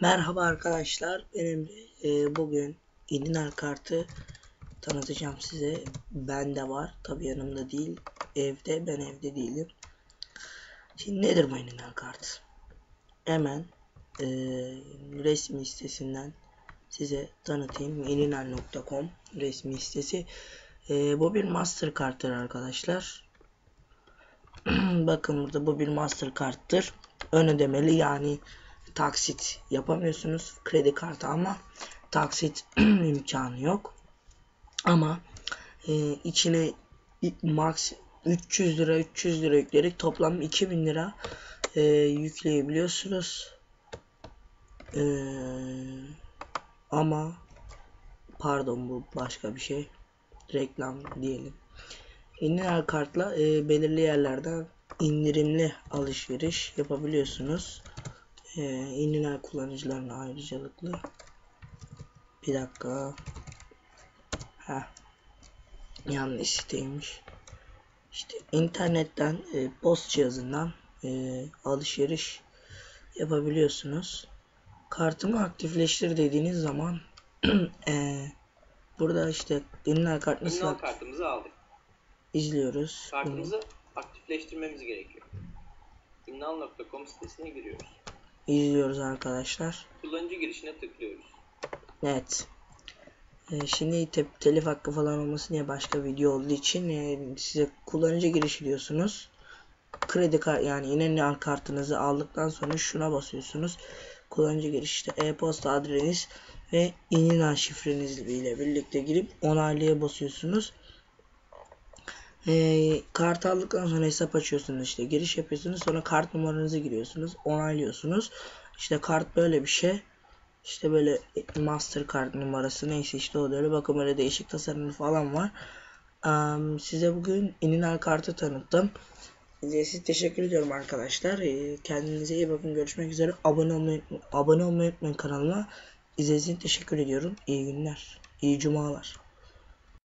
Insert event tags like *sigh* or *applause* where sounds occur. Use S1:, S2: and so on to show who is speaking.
S1: Merhaba arkadaşlar. Benim e, bugün İninal kartı tanıtacağım size. Bende var. Tabi yanımda değil. Evde. Ben evde değilim. Şimdi nedir bu İninal kart? Hemen e, resmi sitesinden size tanıtayım. ininal.com resmi sitesi. E, bu bir master karttır arkadaşlar. *clears throat* Bakın burada bu bir master karttır. Ön ödemeli yani taksit yapamıyorsunuz kredi kartı ama taksit *clears throat* imkanı yok. Ama e, içine max 300 lira 300 lira yüklerik toplam 2000 lira e, yükleyebiliyorsunuz. E, ama pardon bu başka bir şey. Reklam diyelim. İndirimli kartla e, belirli yerlerden indirimli alışveriş yapabiliyorsunuz e, Inlinal kullanıcılarına ayrıcalıklı. Bir dakika. Ha. Yanlış siteymiş. İşte internetten e, post cihazından e, alışveriş yapabiliyorsunuz. Kartımı aktifleştir dediğiniz zaman *clears throat* e, burada işte Inlinal kart nasıl
S2: kartımızı aldık.
S1: izliyoruz. Bunu.
S2: Kartımızı aktifleştirmemiz gerekiyor. İmnal.com sitesine giriyoruz.
S1: İzliyoruz arkadaşlar.
S2: Kullanıcı girişine tıklıyoruz.
S1: Evet. Ee, şimdi te telif hakkı falan olması diye başka video olduğu için e, size kullanıcı girişi diyorsunuz. Kredi kart yani İnanal kartınızı aldıktan sonra şuna basıyorsunuz. Kullanıcı girişte e-posta adresiniz ve İnanal şifreniz ile birlikte girip onaylaya basıyorsunuz. E, kart aldıktan sonra hesap açıyorsunuz işte giriş yapıyorsunuz sonra kart numaranızı giriyorsunuz onaylıyorsunuz. İşte kart böyle bir şey. İşte böyle Mastercard numarası neyse işte o da öyle. Bakın böyle değişik tasarımı falan var. Um, size bugün Ininal kartı tanıttım. Size teşekkür ediyorum arkadaşlar. Ee, Kendinize iyi bakın. Görüşmek üzere. Abone olmayı, abone olmayı unutmayın kanalıma. İzlediğiniz teşekkür ediyorum. İyi günler. İyi cumalar.